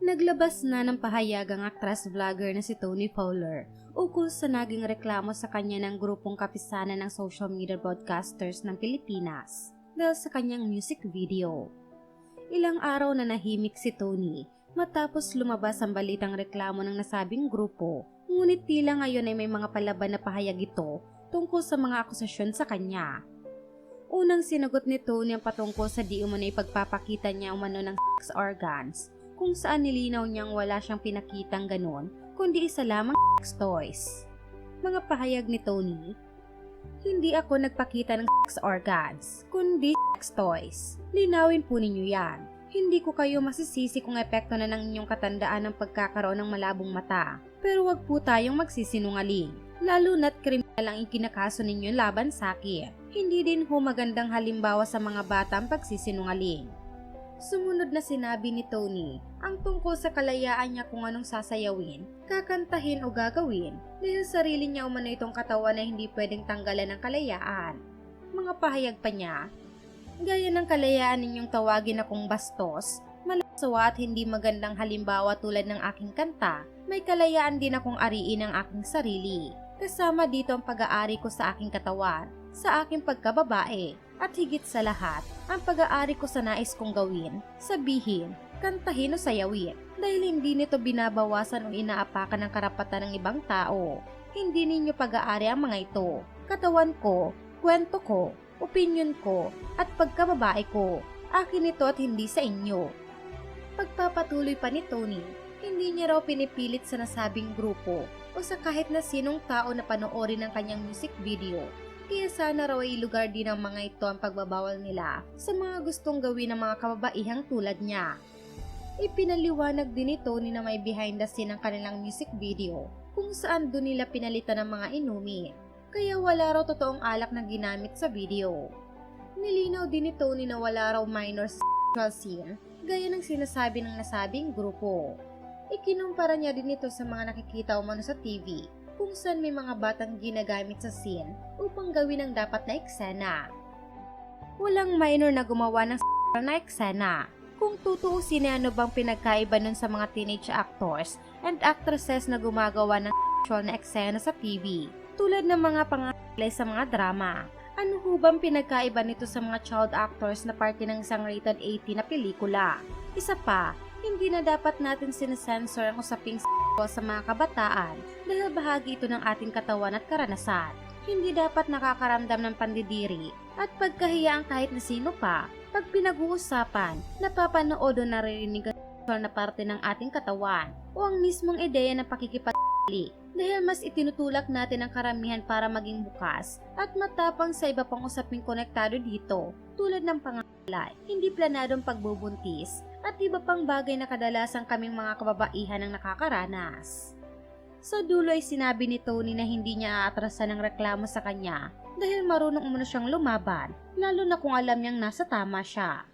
Naglabas na ng pahayag ang actress vlogger na si Tony Fowler ukol sa naging reklamo sa kanya ng grupong kapisanan ng social media broadcasters ng Pilipinas dahil sa kanyang music video. Ilang araw na nahimik si Tony matapos lumabas ang balitang reklamo ng nasabing grupo ngunit tila ngayon ay may mga palaban na pahayag ito tungkol sa mga akusasyon sa kanya. Unang sinagot ni Tony ang patungkol sa di umano ipagpapakita niya umano ng sex organs kung saan nilinaw niyang wala siyang pinakitang ganon kundi isa lamang sex toys. Mga pahayag ni Tony, Hindi ako nagpakita ng sex organs, kundi sex toys. Linawin po ninyo yan. Hindi ko kayo masisisi kung epekto na ng inyong katandaan ng pagkakaroon ng malabong mata. Pero wag po tayong magsisinungaling. Lalo na't kriminal ang ikinakaso ninyo laban sa akin. Hindi din ho magandang halimbawa sa mga bata ang pagsisinungaling. Sumunod na sinabi ni Tony ang tungkol sa kalayaan niya kung anong sasayawin, kakantahin o gagawin dahil sarili niya umano itong katawan na hindi pwedeng tanggalan ng kalayaan. Mga pahayag pa niya, gaya ng kalayaan ninyong tawagin akong bastos, malasawa at hindi magandang halimbawa tulad ng aking kanta, may kalayaan din akong ariin ang aking sarili. Kasama dito ang pag-aari ko sa aking katawan, sa aking pagkababae, at higit sa lahat, ang pag-aari ko sa nais kong gawin, sabihin, kantahin o sayawin dahil hindi nito binabawasan o inaapakan ang karapatan ng ibang tao. Hindi ninyo pag-aari ang mga ito. Katawan ko, kwento ko, opinion ko, at pagkababae ko. Akin ito at hindi sa inyo. Pagpapatuloy pa ni Tony, hindi niya raw pinipilit sa nasabing grupo o sa kahit na sinong tao na panoorin ang kanyang music video kaya sana raw ay lugar din ng mga ito ang pagbabawal nila sa mga gustong gawin ng mga kababaihang tulad niya. Ipinaliwanag din ni Tony na may behind the scene ang kanilang music video kung saan doon nila pinalitan ng mga inumin. Kaya wala raw totoong alak na ginamit sa video. Nilinaw din ni Tony na wala raw minor sexual scene gaya ng sinasabi ng nasabing grupo. Ikinumpara niya din ito sa mga nakikita umano sa TV kung saan may mga batang ginagamit sa scene upang gawin ang dapat na eksena. Walang minor na gumawa ng na eksena. Kung tutuusin ano bang pinagkaiba nun sa mga teenage actors and actresses na gumagawa ng sexual na eksena sa TV, tulad ng mga pangalay sa mga drama. Ano ho bang pinagkaiba nito sa mga child actors na parte ng isang rated 18 na pelikula? Isa pa, hindi na dapat natin sinesensor ang usaping sexual sa mga kabataan dahil bahagi ito ng ating katawan at karanasan. Hindi dapat nakakaramdam ng pandidiri at pagkahiya ang kahit na sino pa pag pinag-uusapan, napapanood o naririnig ang na parte ng ating katawan o ang mismong ideya ng pakikipagli dahil mas itinutulak natin ang karamihan para maging bukas at matapang sa iba pang usaping konektado dito tulad ng pangalay, hindi planadong pagbubuntis at iba pang bagay na kadalasan kaming mga kababaihan ang nakakaranas. Sa dulo ay sinabi ni Tony na hindi niya aatrasan ng reklamo sa kanya dahil marunong umano siyang lumaban, lalo na kung alam niyang nasa tama siya.